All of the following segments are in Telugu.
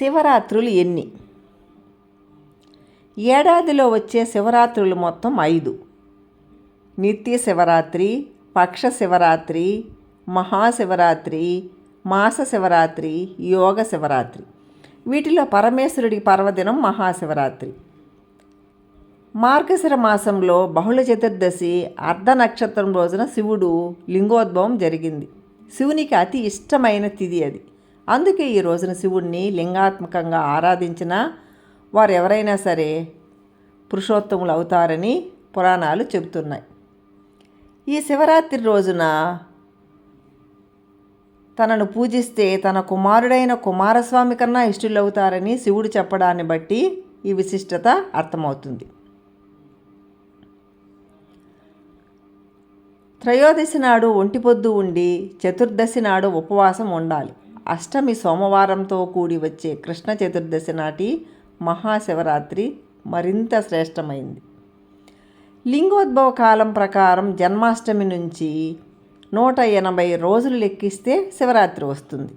శివరాత్రులు ఎన్ని? ఏడాదిలో వచ్చే శివరాత్రులు మొత్తం ఐదు. నిత్య శివరాత్రి పక్ష శివరాత్రి మహాశివరాత్రి మాస శివరాత్రి యోగ శివరాత్రి. వీటిలో పరమేశ్వరుడి పర్వదినం మహాశివరాత్రి మార్గశిర మాసంలో బహుళ చతుర్దశి అర్ధ నక్షత్రం రోజున శివుడు లింగోద్భవం జరిగింది. శివునికి అతి ఇష్టమైన తిథి అది. అందుకే ఈ రోజున శివుణ్ణి లింగాత్మకంగా ఆరాధించిన వారు ఎవరైనా సరే పురుషోత్తములు అవుతారని పురాణాలు చెబుతున్నాయి. ఈ శివరాత్రి రోజున తనను పూజిస్తే తన కుమారుడైన కుమారస్వామి కన్నా ఇష్టలవుతారని శివుడు చెప్పడాన్ని బట్టి ఈ విశిష్టత అర్థమవుతుంది. త్రయోదశి నాడు ఒంటిపొద్దు ఉండి చతుర్దశి నాడు ఉపవాసం ఉండాలి. అష్టమి సోమవారంతో కూడి వచ్చే కృష్ణ చతుర్దశి నాటి మహాశివరాత్రి మరింత శ్రేష్టమైంది. లింగోద్భవ కాలం ప్రకారం జన్మాష్టమి నుంచి నూట ఎనభై రోజులు లెక్కిస్తే శివరాత్రి వస్తుంది.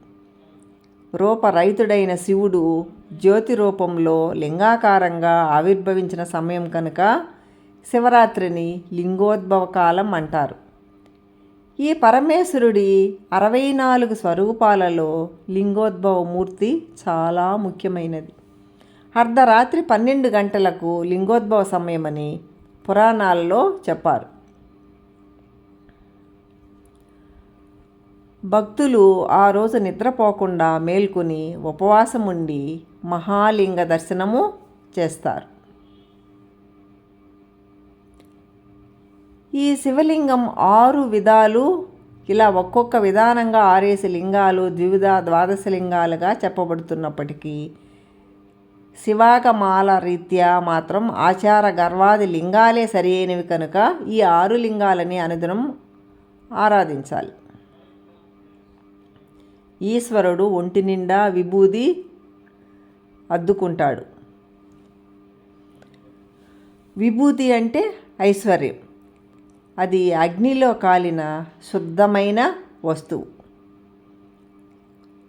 రూపరహితుడైన శివుడు జ్యోతి రూపంలో లింగాకారంగా ఆవిర్భవించిన సమయం కనుక శివరాత్రిని లింగోద్భవ కాలం అంటారు. ఈ పరమేశ్వరుడి అరవై నాలుగు స్వరూపాలలో లింగోద్భవ మూర్తి చాలా ముఖ్యమైనది. అర్ధరాత్రి పన్నెండు గంటలకు లింగోద్భవ సమయమని పురాణాలలో చెప్పారు. భక్తులు ఆ రోజు నిద్రపోకుండా మేల్కొని ఉపవాసం ఉండి మహాలింగ దర్శనము చేస్తారు. ఈ శివలింగం ఆరు విధాలు. ఇలా ఒక్కొక్క విధానంగా ఆరేసి లింగాలు ద్వివిధ ద్వాదశ లింగాలుగా చెప్పబడుతున్నప్పటికీ శివాగమాల రీత్యా మాత్రం ఆచార గర్వాది లింగాలే సరైనవి కనుక ఈ ఆరు లింగాలని అనుదినం ఆరాధించాలి. ఈశ్వరుడు ఒంటి నిండా విభూది అద్దుకుంటాడు. విభూతి అంటే ఐశ్వర్యం. అది అగ్నిలో కాలిన శుద్ధమైన వస్తువు.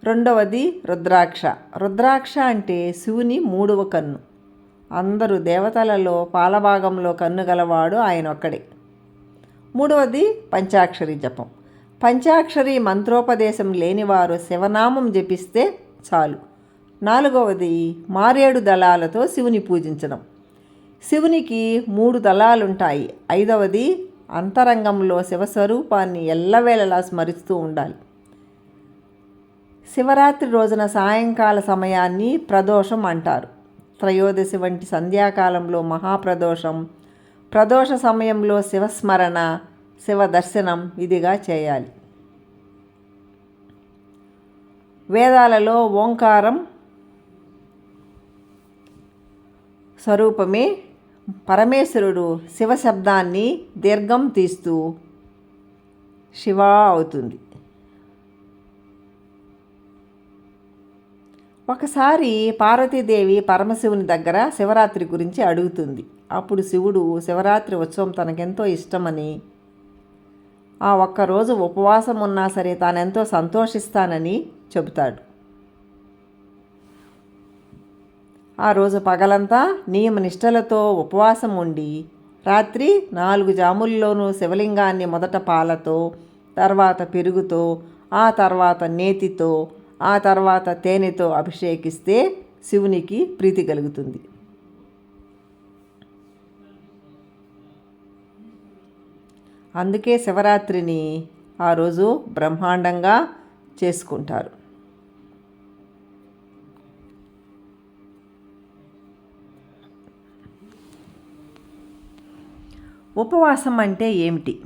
రెండవది రుద్రాక్ష. రుద్రాక్ష అంటే శివుని మూడవ కన్ను. అందరూ దేవతలలో పాలభాగంలో కన్ను గలవాడు ఆయన ఒక్కడే మూడవది పంచాక్షరి జపం. పంచాక్షరి మంత్రోపదేశం లేనివారు శివనామం జపిస్తే చాలు. నాలుగవది మారేడు దళాలతో శివుని పూజించడం. శివునికి మూడు దళాలుంటాయి. ఐదవది అంతరంగంలో శివస్వరూపాన్ని ఎల్లవేళలా స్మరిస్తూ ఉండాలి. శివరాత్రి రోజున సాయంకాల సమయాన్ని ప్రదోషం అంటారు. త్రయోదశి వంటి సంధ్యాకాలంలో మహాప్రదోషం ప్రదోష సమయంలో శివస్మరణ శివ దర్శనం ఇదిగా చేయాలి. వేదాలలో ఓంకారం స్వరూపమే పరమేశ్వరుడు శివశబ్దాన్ని దీర్ఘం తీస్తూ శివ అవుతుంది. ఒకసారి పార్వతీదేవి పరమశివుని దగ్గర శివరాత్రి గురించి అడుగుతుంది. అప్పుడు శివుడు శివరాత్రి ఉత్సవం తనకెంతో ఇష్టమని ఆ ఒక్కరోజు ఉపవాసం ఉన్నా సరే తానెంతో సంతోషిస్తానని చెబుతాడు. ఆ రోజు పగలంతా నియమనిష్టలతో ఉపవాసం ఉండి రాత్రి నాలుగు జాముల్లోనూ శివలింగాన్ని మొదట పాలతో తర్వాత పెరుగుతో ఆ తర్వాత నేతితో ఆ తర్వాత తేనెతో అభిషేకిస్తే శివునికి ప్రీతి కలుగుతుంది. అందుకే శివరాత్రిని ఆ రోజు బ్రహ్మాండంగా చేసుకుంటారు. ఉపవాసం అంటే ఏమిటి?